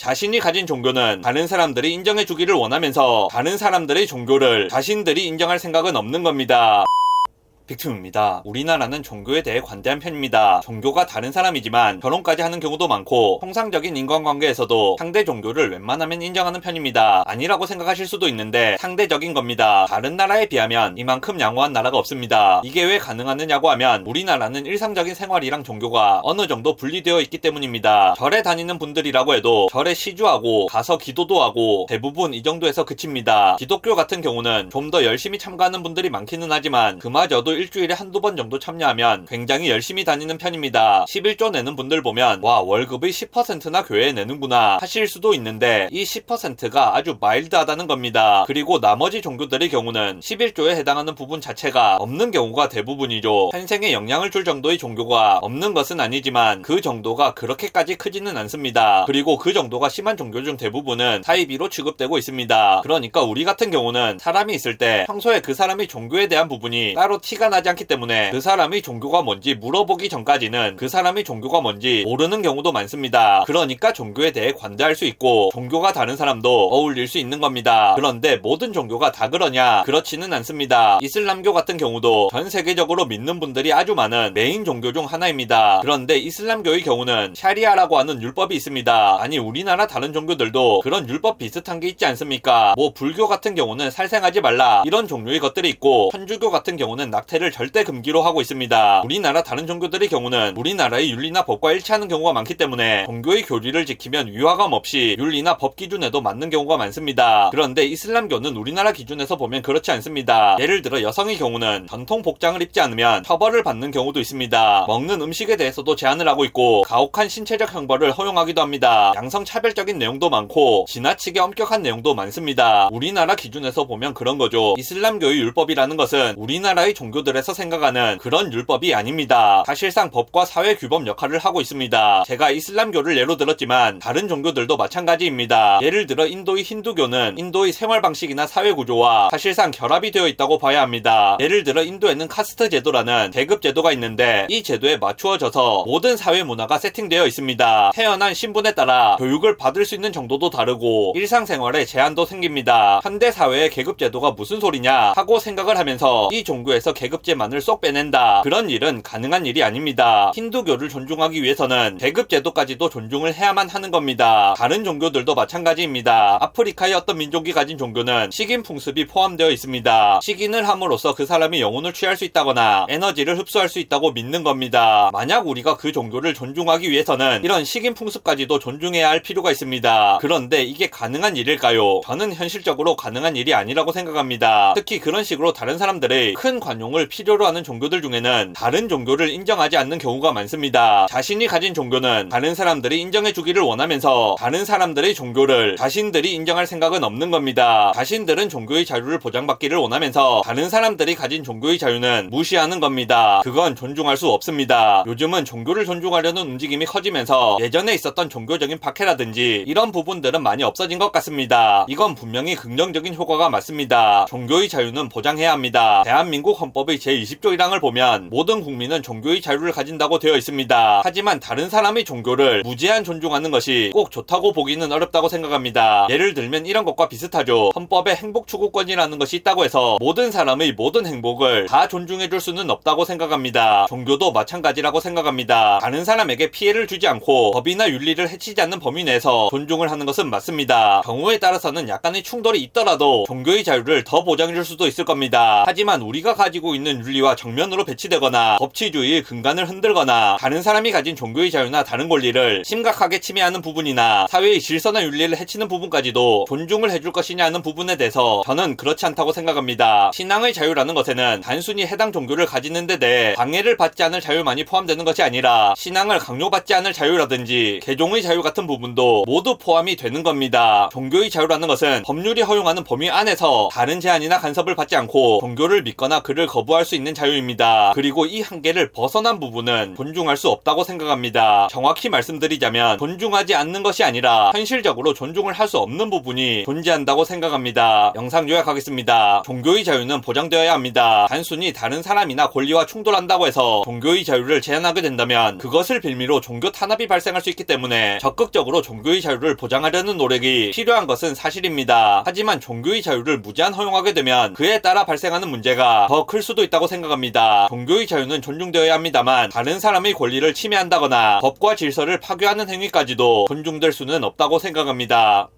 자신이 가진 종교는 다른 사람들이 인정해 주기를 원하면서 다른 사람들의 종교를 자신들이 인정할 생각은 없는 겁니다. 빅툼입니다. 우리나라는 종교에 대해 관대한 편입니다. 종교가 다른 사람이지만 결혼까지 하는 경우도 많고 통상적인 인간관계에서도 상대 종교를 웬만하면 인정하는 편입니다. 아니라고 생각하실 수도 있는데 상대적인 겁니다. 다른 나라에 비하면 이만큼 양호한 나라가 없습니다. 이게 왜 가능하느냐고 하면 우리나라는 일상적인 생활이랑 종교가 어느 정도 분리되어 있기 때문입니다. 절에 다니는 분들이라고 해도 절에 시주하고 가서 기도도 하고 대부분 이 정도에서 그칩니다. 기독교 같은 경우는 좀 더 열심히 참가하는 분들이 많기는 하지만 그마저도 일주일에 한두 번 정도 참여하면 굉장히 열심히 다니는 편입니다. 11조 내는 분들 보면 와 월급의 10%나 교회에 내는구나 하실 수도 있는데 이 10%가 아주 마일드하다는 겁니다. 그리고 나머지 종교들의 경우는 11조에 해당하는 부분 자체가 없는 경우가 대부분이죠. 현생에 영향을 줄 정도의 종교가 없는 것은 아니지만 그 정도가 그렇게까지 크지는 않습니다. 그리고 그 정도가 심한 종교 중 대부분은 사이비로 취급되고 있습니다. 그러니까 우리 같은 경우는 사람이 있을 때 평소에 그 사람의 종교에 대한 부분이 따로 티가 나지 않기 때문에 그 사람의 종교가 뭔지 물어보기 전까지는 그 사람의 종교가 뭔지 모르는 경우도 많습니다. 그러니까 종교에 대해 관대할 수 있고 종교가 다른 사람도 어울릴 수 있는 겁니다. 그런데 모든 종교가 다 그러냐? 그렇지는 않습니다. 이슬람교 같은 경우도 전 세계적으로 믿는 분들이 아주 많은 메인 종교 중 하나입니다. 그런데 이슬람교의 경우는 샤리아라고 하는 율법이 있습니다. 아니 우리나라 다른 종교들도 그런 율법 비슷한 게 있지 않습니까? 뭐 불교 같은 경우는 살생하지 말라 이런 종류의 것들이 있고 천주교 같은 경우는 낙태 를 절대 금기로 하고 있습니다. 우리나라 다른 종교들의 경우는 우리나라의 윤리나 법과 일치하는 경우가 많기 때문에 종교의 교리를 지키면 위화감 없이 윤리나 법 기준에도 맞는 경우가 많습니다. 그런데 이슬람교는 우리나라 기준에서 보면 그렇지 않습니다. 예를 들어 여성의 경우는 전통 복장을 입지 않으면 처벌을 받는 경우도 있습니다. 먹는 음식에 대해서도 제한을 하고 있고 가혹한 신체적 형벌을 허용하기도 합니다. 양성 차별적인 내용도 많고 지나치게 엄격한 내용도 많습니다. 우리나라 기준에서 보면 그런 거죠. 이슬람교의 율법이라는 것은 우리나라의 종교 들에서 생각하는 그런 율법이 아닙니다. 사실상 법과 사회 규범 역할을 하고 있습니다. 제가 이슬람교를 예로 들었지만 다른 종교들도 마찬가지입니다. 예를 들어 인도의 힌두교는 인도의 생활 방식이나 사회 구조와 사실상 결합이 되어 있다고 봐야 합니다. 예를 들어 인도에는 카스트 제도라는 계급 제도가 있는데 이 제도에 맞추어져서 모든 사회 문화가 세팅되어 있습니다. 태어난 신분에 따라 교육을 받을 수 있는 정도도 다르고 일상생활에 제한도 생깁니다. 현대 사회의 계급 제도가 무슨 소리냐 하고 생각을 하면서 이 종교에서 계급 제만을 쏙 빼낸다. 그런 일은 가능한 일이 아닙니다. 힌두교를 존중하기 위해서는 계급 제도까지도 존중을 해야만 하는 겁니다. 다른 종교들도 마찬가지입니다. 아프리카의 어떤 민족이 가진 종교는 식인 풍습이 포함되어 있습니다. 식인을 함으로써 그 사람이 영혼을 취할 수 있다거나 에너지를 흡수할 수 있다고 믿는 겁니다. 만약 우리가 그 종교를 존중하기 위해서는 이런 식인 풍습까지도 존중해야 할 필요가 있습니다. 그런데 이게 가능한 일일까요? 저는 현실적으로 가능한 일이 아니라고 생각합니다. 특히 그런 식으로 다른 사람들의 큰 관용을 필요로 하는 종교들 중에는 다른 종교를 인정하지 않는 경우가 많습니다. 자신이 가진 종교는 다른 사람들이 인정해 주기를 원하면서 다른 사람들의 종교를 자신들이 인정할 생각은 없는 겁니다. 자신들은 종교의 자유를 보장받기를 원하면서 다른 사람들이 가진 종교의 자유는 무시하는 겁니다. 그건 존중할 수 없습니다. 요즘은 종교를 존중하려는 움직임이 커지면서 예전에 있었던 종교적인 박해라든지 이런 부분들은 많이 없어진 것 같습니다. 이건 분명히 긍정적인 효과가 맞습니다. 종교의 자유는 보장해야 합니다. 대한민국 헌법의 제20조 1항을 보면 모든 국민은 종교의 자유를 가진다고 되어 있습니다. 하지만 다른 사람의 종교를 무제한 존중하는 것이 꼭 좋다고 보기는 어렵다고 생각합니다. 예를 들면 이런 것과 비슷하죠. 헌법에 행복 추구권이라는 것이 있다고 해서 모든 사람의 모든 행복을 다 존중해 줄 수는 없다고 생각합니다. 종교도 마찬가지라고 생각합니다. 다른 사람에게 피해를 주지 않고 법이나 윤리를 해치지 않는 범위 내에서 존중을 하는 것은 맞습니다. 경우에 따라서는 약간의 충돌이 있더라도 종교의 자유를 더 보장해 줄 수도 있을 겁니다. 하지만 우리가 가지고 있는 윤리와 정면으로 배치되거나 법치주의의 근간을 흔들거나 다른 사람이 가진 종교의 자유나 다른 권리를 심각하게 침해하는 부분이나 사회의 질서나 윤리를 해치는 부분까지도 존중을 해줄 것이냐는 부분에 대해서 저는 그렇지 않다고 생각합니다. 신앙의 자유라는 것에는 단순히 해당 종교를 가지는 데 대해 방해를 받지 않을 자유만이 포함되는 것이 아니라 신앙을 강요받지 않을 자유라든지 개종의 자유 같은 부분도 모두 포함이 되는 겁니다. 종교의 자유라는 것은 법률이 허용하는 범위 안에서 다른 제한이나 간섭을 받지 않고 종교를 믿거나 그를 거부 거부할 수 있는 자유입니다. 그리고 이 한계를 벗어난 부분은 존중할 수 없다고 생각합니다. 정확히 말씀드리자면 존중하지 않는 것이 아니라 현실적으로 존중을 할 수 없는 부분이 존재한다고 생각합니다. 영상 요약하겠습니다. 종교의 자유는 보장되어야 합니다. 단순히 다른 사람이나 권리와 충돌한다고 해서 종교의 자유를 제한하게 된다면 그것을 빌미로 종교 탄압이 발생할 수 있기 때문에 적극적으로 종교의 자유를 보장하려는 노력이 필요한 것은 사실입니다. 하지만 종교의 자유를 무제한 허용하게 되면 그에 따라 발생하는 문제가 더 클 수도 있다고 생각합니다. 종교의 자유는 존중되어야 합니다만 다른 사람의 권리를 침해한다거나 법과 질서를 파괴하는 행위까지도 존중될 수는 없다고 생각합니다.